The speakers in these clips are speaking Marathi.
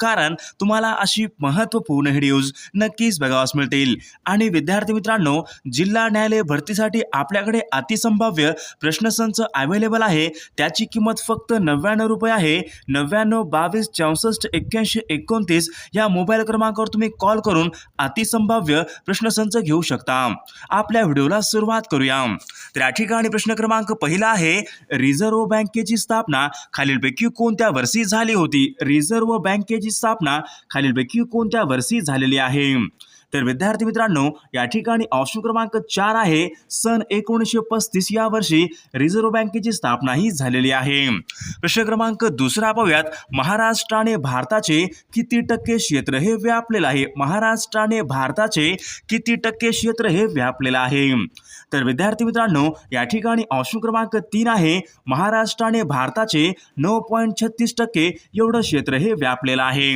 कारण तुम्हाला अशी महत्त्वपूर्ण व्हिडिओज नक्कीच बघावास मिळतील. आणि विद्यार्थी मित्रांनो जिल्हा न्यायालय भरतीसाठी आपल्याकडे अतिसंभाव्य प्रश्नसंच अवेलेबल आहे. त्याची किंमत फक्त नव्याण्णव रुपये आहे. नव्याण्णव बावीस चौसष्ट एक्क्याऐंशी एकोणतीस या मोबाईल क्रमांकावर तुम्ही कॉल करून अतिसंभाव्य प्रश्नसंच घेऊ शकता. आपल्या व्हिडिओला सुरुवात करूया. तर या ठिकाणी प्रश्न क्रमांक पहिला आहे रिझर्व्ह बँकेची स्थापना खालीलपैकी कोणत्या वर्षी झाली होती? रिझर्व्ह बँकेची स्थापना खालीलपैकी कोणत्या वर्षी झालेली आहे? तर विद्यार्थी मित्रांनो या ठिकाणी ऑप्शन क्रमांक चार आहे. सन एकोणीसशे पस्तीस या वर्षी रिझर्व्ह बँकेची स्थापना ही झालेली आहे. प्रश्न क्रमांक दुसरा पाहूयात. महाराष्ट्राने भारताचे किती टक्के क्षेत्र हे व्यापलेलं आहे? महाराष्ट्राने भारताचे किती टक्के क्षेत्र हे व्यापलेलं आहे? तर विद्यार्थी मित्रांनो या ठिकाणी ऑप्शन क्रमांक तीन आहे. महाराष्ट्राने भारताचे नऊ पॉईंट छत्तीस टक्के एवढं क्षेत्र हे व्यापलेलं आहे.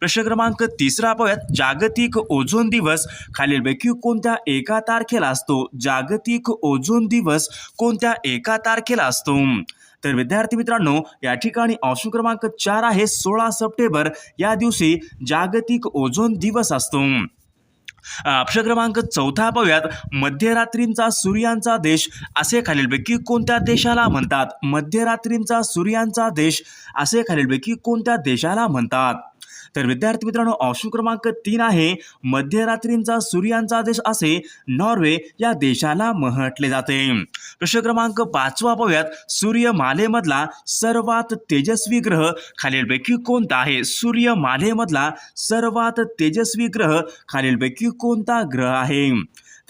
प्रश्न क्रमांक तिसरा पाहूयात. जागतिक ओझोन दिवस खालीलपैकी कोणत्या एका तारखेला असतो? जागतिक ओझोन दिवस कोणत्या एका तारखेला असतो? तर विद्यार्थी मित्रांनो या ठिकाणी ऑप्शन क्रमांक चार आहे सोळा सप्टेंबर. या दिवशी जागतिक ओझोन दिवस असतो. ऑप्शन क्रमांक चौथा पाहूयात. मध्यरात्रींचा सूर्यांचा देश असे खालीलपैकी कोणत्या देशाला म्हणतात? मध्यरात्रींचा सूर्यांचा देश असे खालीलपैकी कोणत्या देशाला म्हणतात? तर विद्यार्थी मित्रांनो ऑप्शन क्रमांक तीन आहे मध्यरात्रींचा सूर्यांचा देश असे नॉर्वे या देशाला म्हटले जाते. प्रश्न क्रमांक पाचवा पाहूयात सूर्यमालेमधला सर्वात तेजस्वी ग्रह खालीलपैकी कोणता आहे? सूर्यमालेमधला सर्वात तेजस्वी ग्रह खालीलपैकी कोणता ग्रह आहे?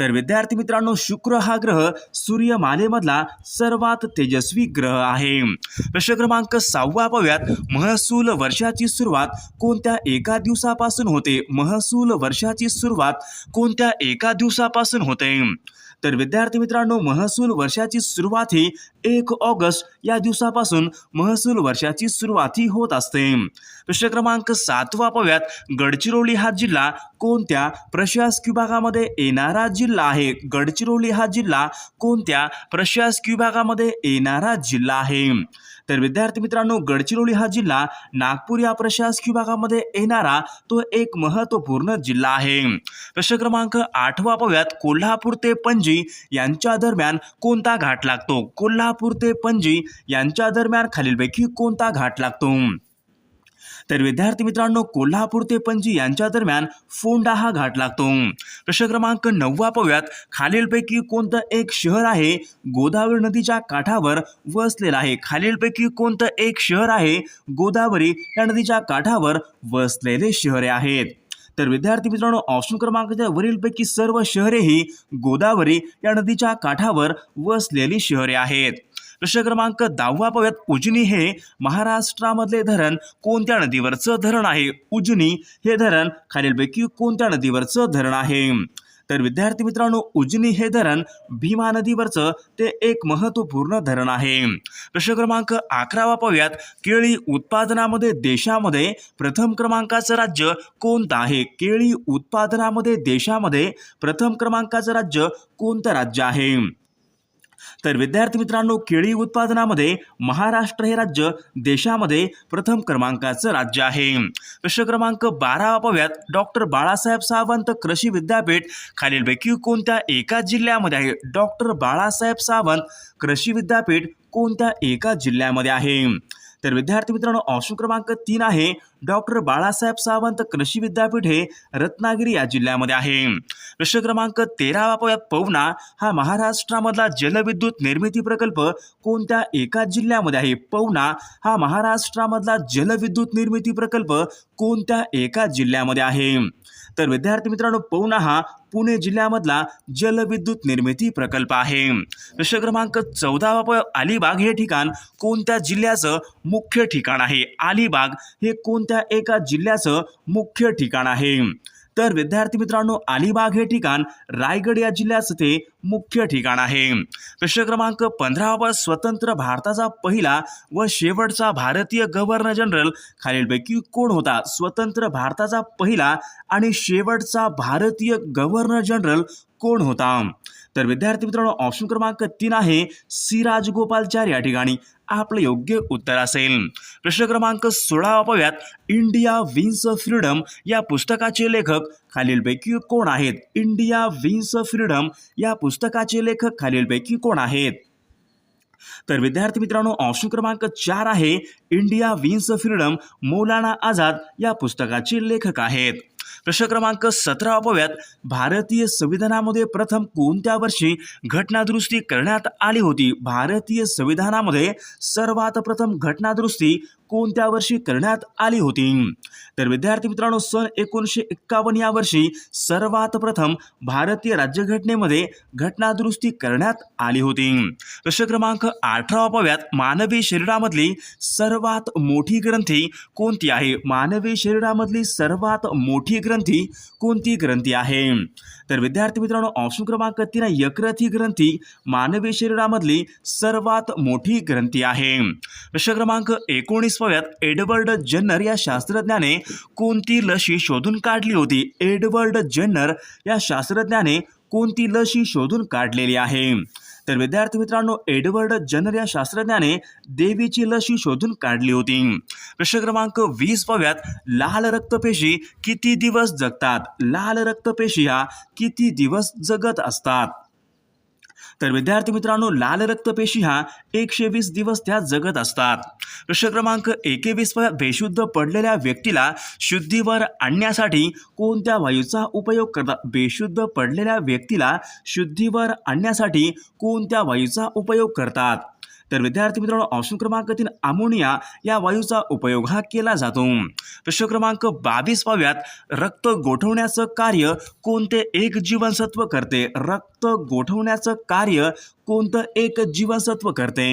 तर विद्यार्थी मित्रांनो शुक्र हा ग्रह सूर्यमालेमधला सर्वात तेजस्वी ग्रह आहे. प्रश्न क्रमांक सहावा पाहूयात महसूल वर्षाची सुरुवात कोणत्या एका दिवसापासून होते? महसूल वर्षाची सुरुवात कोणत्या एका दिवसापासून होते? तर विद्यार्थी मित्रांनो महसूल वर्षाची सुरुवात ही एक ऑगस्ट या दिवसापासून महसूल वर्षाची सुरुवात ही होत असते. प्रश्न क्रमांक सातवा पाहूयात गडचिरोली हा जिल्हा कोणत्या प्रशासकीय विभागामध्ये येणारा जिल्हा आहे? गडचिरोली हा जिल्हा कोणत्या प्रशासकीय विभागामध्ये येणारा जिल्हा आहे? तर विद्यार्थी मित्रांनो गडचिरोली हा जिल्हा नागपूर या प्रशासकीय विभागामध्ये येणारा तो एक महत्त्वपूर्ण जिल्हा आहे. प्रश्न क्रमांक आठवा पाहूयात. कोल्हापूर ते पणजी यांच्या दरम्यान कोणता घाट लागतो? कोल्हापूर ते पणजी यांच्या दरम्यान खालीलपैकी कोणता घाट लागतो? तर विद्यार्थी मित्रांनो कोल्हापूर ते पणजी यांच्या दरम्यान फोंडा हा घाट लागतो. प्रश्न क्रमांक नववा पाहूयात. खालीलपैकी कोणतं एक शहर आहे? गोदावरी नदीच्या काठावर वसलेलं आहे. खालीलपैकी कोणतं एक शहर आहे? गोदावरी या नदीच्या काठावर वसलेले शहरे आहेत. तर विद्यार्थी मित्रांनो ऑप्शन क्रमांकाच्या वरीलपैकी सर्व शहरे ही गोदावरी या नदीच्या काठावर वसलेली शहरे आहेत. प्रश्न क्रमांक दहावा पाहूयात. उजनी हे महाराष्ट्रामधले धरण कोणत्या नदीवरचं धरण आहे? उजनी हे धरण खालीलपैकी कोणत्या नदीवरचं धरण आहे? तर विद्यार्थी मित्रांनो उजनी हे धरण भीमा नदीवरचं ते एक महत्त्वपूर्ण धरण आहे. प्रश्न क्रमांक अकरावा पाहूयात. केळी उत्पादनामध्ये देशामध्ये प्रथम क्रमांकाचं राज्य कोणतं आहे? केळी उत्पादनामध्ये देशामध्ये प्रथम क्रमांकाचं राज्य कोणतं राज्य आहे? तर विद्यार्थी मित्रांनो केळी उत्पादनामध्ये महाराष्ट्र हे राज्य देशामध्ये प्रथम क्रमांकाचं राज्य आहे. प्रश्न क्रमांक बारा पाहूयात. डॉक्टर बाळासाहेब सावंत कृषी विद्यापीठ खालीलपैकी कोणत्या एका जिल्ह्यामध्ये आहे? डॉक्टर बाळासाहेब सावंत कृषी विद्यापीठ कोणत्या एका जिल्ह्यामध्ये आहे? तर विद्यार्थी मित्रांनो ऑप्शन क्रमांक तीन आहे डॉक्टर बाळासाहेब सावंत कृषी विद्यापीठ हे रत्नागिरी या जिल्ह्यामध्ये आहे. प्रश्न क्रमांक तेरावा पवना हा महाराष्ट्रामधला जलविद्युत निर्मिती प्रकल्प कोणत्या एका जिल्ह्यामध्ये आहे? पवना हा महाराष्ट्रामधला जलविद्युत निर्मिती प्रकल्प कोणत्या एका जिल्ह्यामध्ये आहे? तर विद्यार्थी मित्रांनो पवना हा पुणे जिल्ह्यामधला जलविद्युत निर्मिती प्रकल्प आहे. प्रश्न क्रमांक चौदा प अलिबाग हे ठिकाण कोणत्या जिल्ह्याचं मुख्य ठिकाण आहे? अलिबाग हे कोणत्या एका जिल्ह्याचं मुख्य ठिकाण आहे? तर विद्यार्थी मित्रांनो अलिबाग हे ठिकाण रायगड या जिल्ह्याचं ते मुख्य ठिकाण आहे. प्रश्न क्रमांक पंधरावा स्वतंत्र भारताचा पहिला व शेवटचा भारतीय गव्हर्नर जनरल खालीलपैकी कोण होता? स्वतंत्र भारताचा पहिला आणि शेवटचा भारतीय गव्हर्नर जनरल कोण होता? तर विद्यार्थी मित्रांनो ऑप्शन क्रमांक तीन आहे सी राजगोपालचारी या ठिकाणी आपलं योग्य उत्तर असेल. प्रश्न क्रमांक सोळावा पाहूयात इंडिया विन्स फ्रीडम या पुस्तकाचे लेखक खालीलपैकी कोण आहेत? इंडिया विन्स फ्रीडम या पुस्तकाचे लेखक खालीलपैकी कोण आहेत? तर विद्यार्थी मित्रांनो ऑप्शन क्रमांक चार आहे India wins freedom Maulana Azad या पुस्तकाचे लेखक आहेत. प्रश्न क्रमांक सतरा पाहूयात भारतीय संविधानामध्ये प्रथम कोणत्या वर्षी घटनादुरुस्ती करण्यात आली होती? भारतीय संविधानामध्ये सर्वात प्रथम घटनादुरुस्ती कोणत्या वर्षी करण्यात आली होती. तर विद्यार्थी मित्रांनो सन एकोणीसशे एक्कावन्न या वर्षी सर्वात प्रथम भारतीय राज्यघटनेमध्ये घटनादुरुस्ती करण्यात आली होती. प्रश्न क्रमांक अठरा मानवी शरीरामधली सर्वात मोठी ग्रंथी कोणती आहे? मानवी शरीरामधली सर्वात मोठी ग्रंथी कोणती ग्रंथी आहे? तर विद्यार्थी मित्रांनो ऑप्शन क्रमांक तीन यकृत ही ग्रंथी मानवी शरीरामधली सर्वात मोठी ग्रंथी आहे. प्रश्न क्रमांक एकोणीस पाहूयात एडवर्ड जन्नर या शास्त्रज्ञाने कोणती लशी शोधून काढली होती? एडवर्ड जन्नर या शास्त्रज्ञाने कोणती लशी शोधून काढलेली आहे? तर विद्यार्थी मित्रांनो एडवर्ड जनर या शास्त्रज्ञाने देवीची लशी शोधून काढली होती. प्रश्न क्रमांक वीस पव्यात लाल रक्तपेशी किती दिवस जगतात? लाल रक्तपेशी ह्या किती दिवस जगत असतात? तर विद्यार्थी मित्रांनो लाल रक्तपेशी ह्या एकशे वीस दिवस त्या जगत असतात. प्रश्न क्रमांक एकवीस बेशुद्ध पडलेल्या व्यक्तीला शुद्धीवर आणण्यासाठी कोणत्या वायूचा उपयोग करतात बेशुद्ध पडलेल्या व्यक्तीला शुद्धीवर आणण्यासाठी कोणत्या वायूचा उपयोग करतात? तर विद्यार्थी मित्रांनो ऑप्शन क्रमांक तीन अमोनिया या वायूचा उपयोग हा केला जातो. प्रश्न क्रमांक बावीस पाव्यात रक्त गोठवण्याचं कार्य कोणते एक जीवनसत्व करते? रक्त गोठवण्याचं कार्य कोणतं एक जीवनसत्व करते?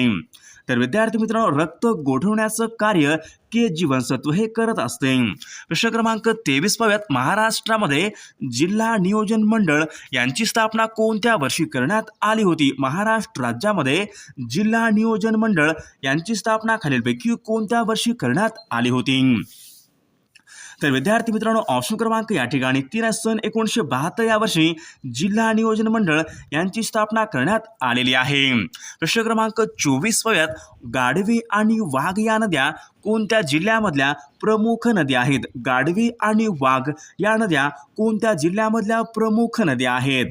तर विद्यार्थी मित्रांनो रक्त गोठवण्याचं कार्य के जीवनसत्व हे करत असते. प्रश्न क्रमांक तेवीस पाव्यात महाराष्ट्रामध्ये जिल्हा नियोजन मंडळ यांची स्थापना कोणत्या वर्षी करण्यात आली होती? महाराष्ट्र राज्यामध्ये जिल्हा नियोजन मंडळ यांची स्थापना खालीलपैकी कोणत्या वर्षी करण्यात आली होती? तर विद्यार्थी मित्रांनो ऑप्शन क्रमांक या ठिकाणी तीन सन एकोणीसशे बहात्तर या वर्षी जिल्हा नियोजन मंडळ यांची स्थापना करण्यात आलेली आहे. प्रश्न क्रमांक चोवीस वयात गाढवी आणि वाघ या नद्या कोणत्या जिल्ह्यामधल्या प्रमुख नद्या आहेत? गाढवी आणि वाघ या नद्या कोणत्या जिल्ह्यामधल्या प्रमुख नद्या आहेत?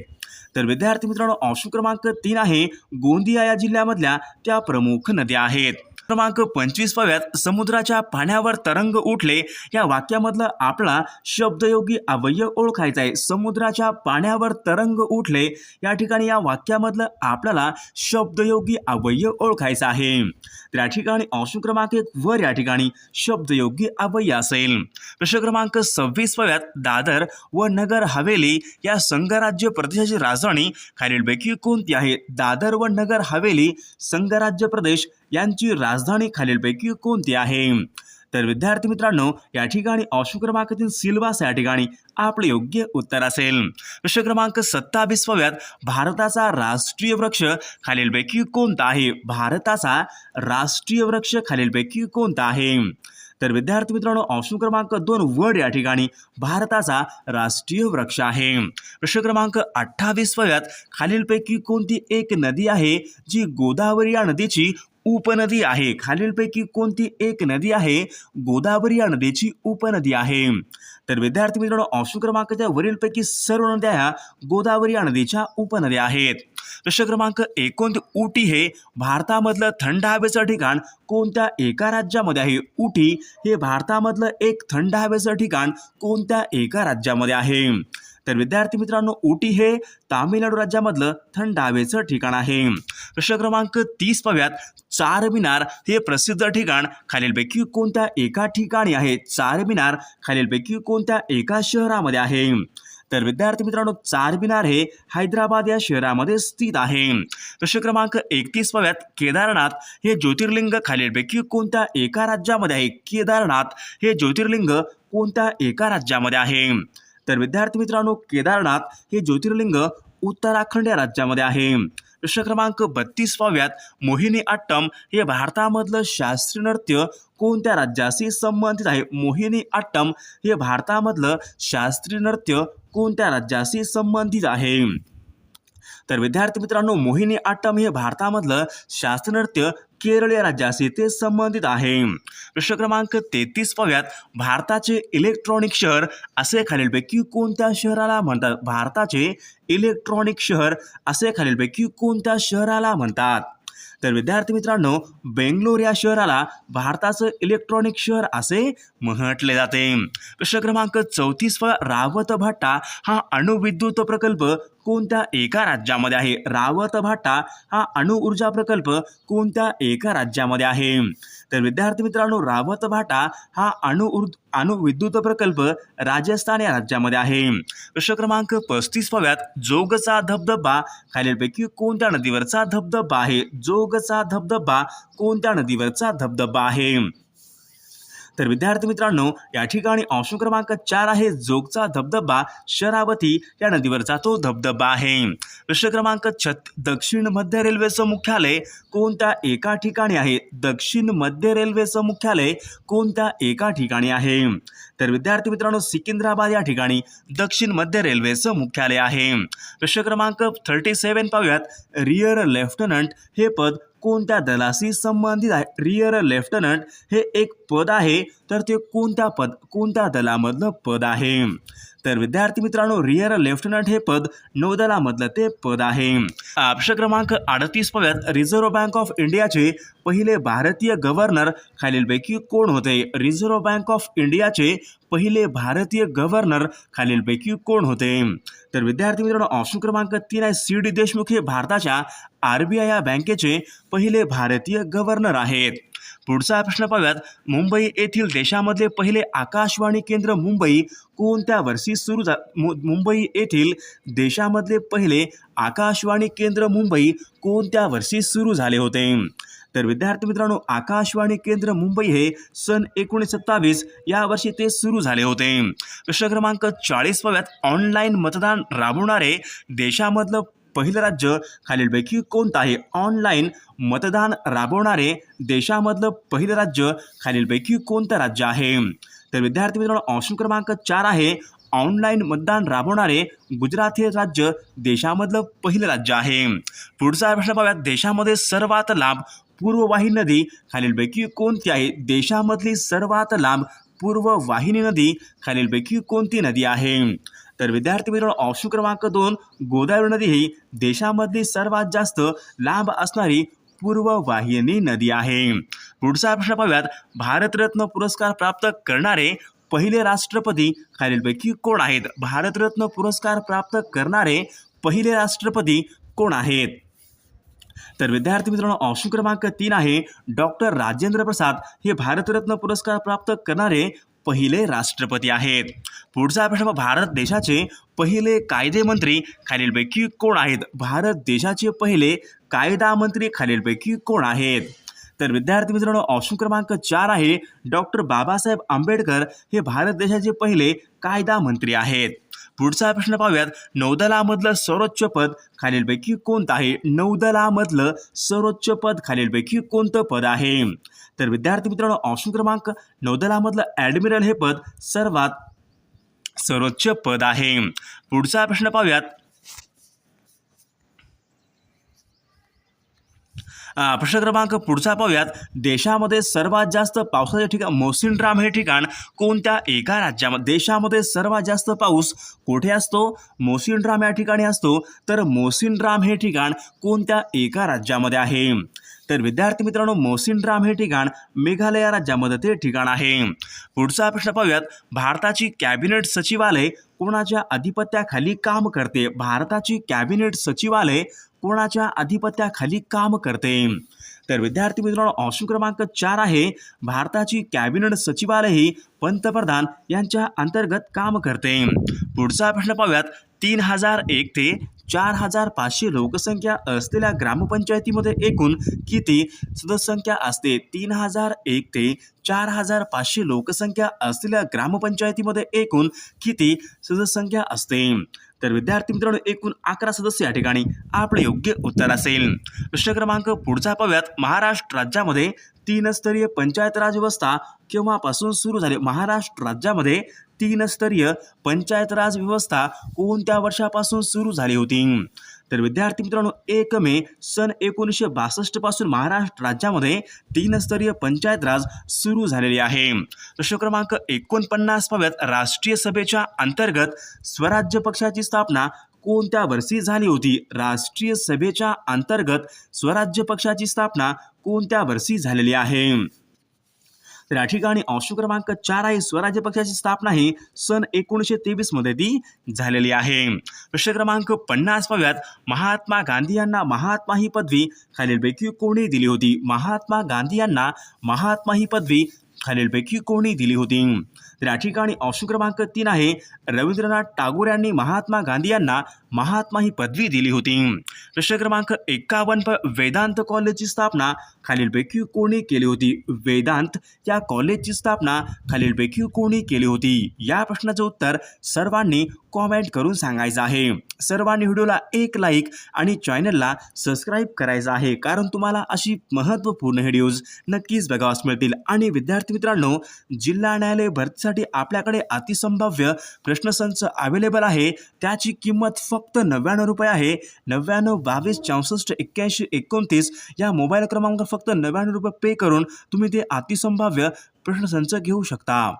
तर विद्यार्थी मित्रांनो ऑप्शन क्रमांक तीन आहे गोंदिया या जिल्ह्यामधल्या त्या प्रमुख नद्या आहेत. क्रमांक पंचवीस पव्यात समुद्राच्या पाण्यावर तरंग उठले. या वाक्यामधलं आपला शब्दयोगी अवयव ओळखायचा आहे. समुद्राच्या पाण्यावर तरंग उठले. या ठिकाणी या वाक्यामधलं आपल्याला शब्दयोगी अवयव ओळखायचा आहे. तर या ठिकाणी अंशू क्रमांक एक वर या ठिकाणी शब्दयोगी अवयव असेल. प्रश्न क्रमांक सव्वीस पव्यात दादर व नगर हवेली या संघराज्य प्रदेशाची राजधानी खालीलपैकी कोणती आहे? दादर व नगर हवेली संघराज्य प्रदेश यांची राजधानी खालीलपैकी कोणती आहे? तर विद्यार्थी मित्रांनो या ठिकाणी ऑप्शन क्रमांक तीन सिल्वास या ठिकाणी आपले योग्य उत्तर असेल. प्रश्न क्रमांक सत्तावीसव्यात भारताचा राष्ट्रीय वृक्ष खालीलपैकी कोणता आहे? भारताचा राष्ट्रीय वृक्ष खालीलपैकी कोणता आहे? तर विद्यार्थी मित्रांनो ऑप्शन क्रमांक दोन वड या ठिकाणी भारताचा राष्ट्रीय वृक्ष आहे. प्रश्न क्रमांक अठ्ठावीस पाव्यात खालीलपैकी कोणती एक नदी आहे जी गोदावरी या नदीची उपनदी आहे. खालीलपैकी कोणती एक नदी आहे? गोदावरी या नदीची उपनदी आहे. तर विद्यार्थी मित्रांनो ऑप्शन क्रमांकच्या वरीलपैकी सर्व नद्या ह्या गोदावरी या नदीच्या उपनद्या आहेत. प्रश्न क्रमांक एकोण उटी हे भारतामधलं थंड हवेचं ठिकाण? कोणत्या एका राज्यामध्ये आहे? उटी हे भारतामधलं एक थंड हवेचं ठिकाण कोणत्या एका राज्यामध्ये आहे? तर विद्यार्थी मित्रांनो उटी हे तामिळनाडू राज्यामधलं थंड हवेचं ठिकाण आहे. प्रश्न क्रमांक तीस पाव्यात चारमिनार हे प्रसिद्ध ठिकाण. खालीलपैकी कोणत्या एका ठिकाणी आहे? चारमिनार खालीलपैकी कोणत्या एका शहरामध्ये आहे? तर विद्यार्थी मित्रांनो चारमिनार हे हैदराबाद या शहरामध्ये स्थित आहे. प्रश्न क्रमांक एकतीस पाव्यात केदारनाथ हे ज्योतिर्लिंग खालीलपैकी कोणत्या एका राज्यामध्ये आहे? केदारनाथ हे ज्योतिर्लिंग कोणत्या एका राज्यामध्ये आहे? तर विद्यार्थी मित्रांनो केदारनाथ हे ज्योतिर्लिंग उत्तराखंड या राज्यामध्ये आहे. प्रश्न क्रमांक बत्तीस पाव्यात मोहिनी अट्टम हे भारतामधलं शास्त्रीय नृत्य कोणत्या राज्याशी संबंधित आहे? मोहिनी अट्टम हे भारतामधलं शास्त्रीय नृत्य कोणत्या राज्याशी संबंधित आहे? तर विद्यार्थी मित्रांनो मोहिनी अट्टम हे भारतामधलं शास्त्रीय नृत्य केरळ या राज्याशी ते संबंधित आहे. प्रश्न क्रमांक तेहतीस पाव्यात भारताचे इलेक्ट्रॉनिक शहर असे खालीलपैकी कोणत्या शहराला म्हणतात? भारताचे इलेक्ट्रॉनिक शहर असे खालीलपैकी कोणत्या शहराला म्हणतात? तर विद्यार्थी मित्रांनो बेंगलोर या शहराला भारताचं इलेक्ट्रॉनिक शहर असे म्हटले जाते. प्रश्न क्रमांक चौतीस रावत भाटा हा अणुविद्युत प्रकल्प कोणत्या एका राज्यामध्ये आहे? रावत भाटा हा अणुऊर्जा प्रकल्प कोणत्या एका राज्यामध्ये आहे? तर विद्यार्थी मित्रांनो रावत भाटा हा अणु अणुविद्युत प्रकल्प राजस्थान या राज्यामध्ये आहे. प्रश्न क्रमांक पस्तीस पाव्यात जोगचा धबधबा खालीलपैकी कोणत्या नदीवरचा धबधबा आहे? जोगचा धबधबा कोणत्या नदीवरचा धबधबा आहे? तर विद्यार्थी मित्रांनो या ठिकाणी ऑप्शन क्रमांक चार आहे जोगचा धबधबा शरावती. या नदीवरचा तो धबधबा आहे. प्रश्न क्रमांक छत दक्षिण मध्य रेल्वेचं मुख्यालय कोणत्या एका ठिकाणी आहे? दक्षिण मध्य रेल्वेचं मुख्यालय कोणत्या एका ठिकाणी आहे? तर विद्यार्थी मित्रांनो सिकिंद्राबाद या ठिकाणी दक्षिण मध्य रेल्वेचं मुख्यालय आहे. प्रश्न क्रमांक थर्टी सेवन पाहूयात. रिअर लेफ्टनंट हे पद कोणत्या दलाशी संबंधित आहे? रिअर लेफ्टनंट हे एक पद आहे तर ते कोणत्या पद कोणत्या दलामधलं पद आहे? तर विद्यार्थी मित्रांनो रिअर लेफ्टनंट हे पद नौदलामधलं ते पद आहे. प्रश्न क्रमांक अडतीस पाव्यात रिझर्व्ह बँक ऑफ इंडियाचे पहिले भारतीय गव्हर्नर खालीलपैकी कोण होते? रिझर्व्ह बँक ऑफ इंडियाचे पहिले भारतीय गव्हर्नर खालीलपैकी कोण होते? तर विद्यार्थी मित्रांनो ऑप्शन क्रमांक तीन आहे सी डी देशमुख हे भारताच्या आर बी आय या बँकेचे पहिले भारतीय गव्हर्नर आहेत. पुढचा प्रश्न पाहूयात. मुंबई येथील देशामधले पहिले आकाशवाणी केंद्र मुंबई कोणत्या वर्षी सुरू झा मु मुंबई येथील देशामधले पहिले आकाशवाणी केंद्र मुंबई कोणत्या वर्षी सुरू झाले होते? तर विद्यार्थी मित्रांनो आकाशवाणी केंद्र मुंबई हे सन एकोणीस सत्तावीस या वर्षी ते सुरू झाले होते. प्रश्न क्रमांक चाळीस पाव्यात ऑनलाईन मतदान राबवणारे देशामधलं पहिलं राज्य खालीलपैकी कोणतं आहे ऑनलाईन मतदान राबवणारे देशामधलं पहिलं राज्य खालीलपैकी कोणतं राज्य आहे? तर विद्यार्थी मित्रांनो ऑप्शन क्रमांक चार आहे ऑनलाईन मतदान राबवणारे गुजरात हे राज्य देशामधलं पहिलं राज्य आहे. पुढचा प्रश्न पाहूयात देशामध्ये सर्वात लांब पूर्ववाहिनी नदी खालीलपैकी कोणती आहे? देशामधली सर्वात लांब पूर्ववाहिनी नदी खालीलपैकी कोणती नदी आहे? तर विद्यार्थी मित्रांनो ऑप्शन क्रमांक दोन गोदावरी नदी ही देशामधली सर्वात जास्त लांब असणारी पूर्ववाहिनी नदी आहे. पुढचा प्रश्न पाहूयात. भारतरत्न पुरस्कार प्राप्त करणारे पहिले राष्ट्रपती खालीलपैकी कोण आहेत? भारतरत्न पुरस्कार प्राप्त करणारे पहिले राष्ट्रपती कोण आहेत? तर विद्यार्थी मित्रांनो ऑप्शन क्रमांक तीन आहे. डॉक्टर राजेंद्र प्रसाद हे भारतरत्न पुरस्कार प्राप्त करणारे पहिले राष्ट्रपती आहेत. पुढचा प्रश्न भारत देशाचे पहिले कायदेमंत्री खालीलपैकी कोण आहेत? भारत देशाचे पहिले कायदा मंत्री खालीलपैकी कोण आहेत? तर विद्यार्थी मित्रांनो ऑप्शन क्रमांक चार आहे डॉक्टर बाबासाहेब आंबेडकर हे भारत देशाचे पहिले कायदा मंत्री आहेत. पुढचा प्रश्न पाहूयात. नौदलामधलं सर्वोच्च पद खालीलपैकी कोणतं आहे? नौदलामधलं सर्वोच्च पद खालीलपैकी कोणतं पद आहे? तर विद्यार्थी मित्रांनो ऑप्शन क्रमांक नौदलामधलं ॲडमिरल हे पद सर्वात सर्वोच्च पद आहे. पुढचा प्रश्न पाहूयात. प्रश्न क्रमांक पुढचा पाहूयात. देशामध्ये सर्वात जास्त पावसाचे ठिकाण मोसिनराम हे ठिकाण कोणत्या एका राज्यामध्ये? देशामध्ये सर्वात जास्त पाऊस कुठे असतो? मोसिनराम या ठिकाणी असतो. तर मोसिनराम हे ठिकाण कोणत्या एका राज्यामध्ये आहे? तर विद्यार्थी मित्रांनो मोसिनराम हे ठिकाण मेघालय राज्यामध्ये ते ठिकाण आहे. पुढचा प्रश्न पाहूयात. भारताची कॅबिनेट सचिवालय कोणाच्या अधिपत्याखाली काम करते? भारताची कॅबिनेट सचिवालय कोणाच्या अधिपत्याखाली काम करते? तर विद्यार्थी मित्रांनो ऑप्शन क्रमांक चार आहे. भारताची कॅबिनेट सचिवालय ही पंतप्रधान यांच्या अंतर्गत काम करते. पुढचा प्रश्न पाहूयात. तीन हजार एक ते चार हजार पाचशे लोकसंख्या असलेल्या ग्रामपंचायतीमध्ये एकूण किती सदस्यसंख्या असते? तीन हजार एक ते चार हजार पाचशे लोकसंख्या असलेल्या ग्रामपंचायतीमध्ये एकूण किती सदस्यसंख्या असते? तर विद्यार्थी मित्रांनो एकूण अकरा सदस्य या ठिकाणी आपलं योग्य उत्तर असेल. प्रश्न क्रमांक पुढचा पाहूयात. महाराष्ट्र राज्यामध्ये तीन स्तरीय पंचायत राज व्यवस्था केव्हापासून सुरू झाली? महाराष्ट्र राज्यामध्ये तीन स्तरीय पंचायत राज व्यवस्था कोणत्या वर्षापासून सुरू झाली होती? तर विद्यार्थी मित्रांनो एक मे सन एकोणीसशे बासष्टपासून महाराष्ट्र राज्यामध्ये तीन स्तरीय पंचायत राज सुरू झालेली आहे. प्रश्न क्रमांक एकोणपन्नास पाव्यात राष्ट्रीय सभेच्या अंतर्गत स्वराज्य पक्षाची स्थापना कोणत्या वर्षी झाली होती? राष्ट्रीय सभेच्या अंतर्गत स्वराज्य पक्षाची स्थापना कोणत्या वर्षी झालेली आहे? तर या ठिकाणी ऑप्शन क्रमांक चार आहे. स्वराज्य पक्षाची स्थापना ही सन एकोणीसशे तेवीसमध्ये ती झालेली आहे. प्रश्न क्रमांक पन्नास पाव्यात महात्मा गांधी यांना महात्मा ही पदवी खालीलपैकी कोणी दिली होती? महात्मा गांधी यांना महात्मा ही पदवी खालीलपैकी कोणी दिली होती. तर या ठिकाणी ऑप्शन क्रमांक तीन आहे. रवींद्रनाथ टागोर यांनी महात्मा गांधी यांना महात्मा ही पदवी दिली होती. प्रश्न क्रमांक एकावन्न प वेदांत कॉलेजची स्थापना खालीलपैकी कोणी केली होती? वेदांत या कॉलेजची स्थापना खालीलपैकी कोणी केली होती? या प्रश्नाचं उत्तर सर्वांनी कॉमेंट करून सांगायचं आहे. सर्वांनी व्हिडिओला एक लाईक आणि चॅनलला सबस्क्राईब करायचं आहे. कारण तुम्हाला अशी महत्त्वपूर्ण व्हिडिओज नक्कीच बघावास मिळतील. आणि विद्यार्थी विद्यार्थी मित्रांनो जिल्हा न्यायालय भरतीसाठी आपल्याकडे अतिसंभाव्य प्रश्नसंच अवेलेबल आहे. त्याची किंमत फक्त नव्याण्णव रुपये आहे. नव्याण्णव बावीस चौसष्ट एक्क्याऐंशी एकोणतीस या मोबाईल क्रमांक फक्त नव्याण्णव रुपये पे करून तुम्ही ते अतिसंभाव्य प्रश्नसंच घेऊ शकता.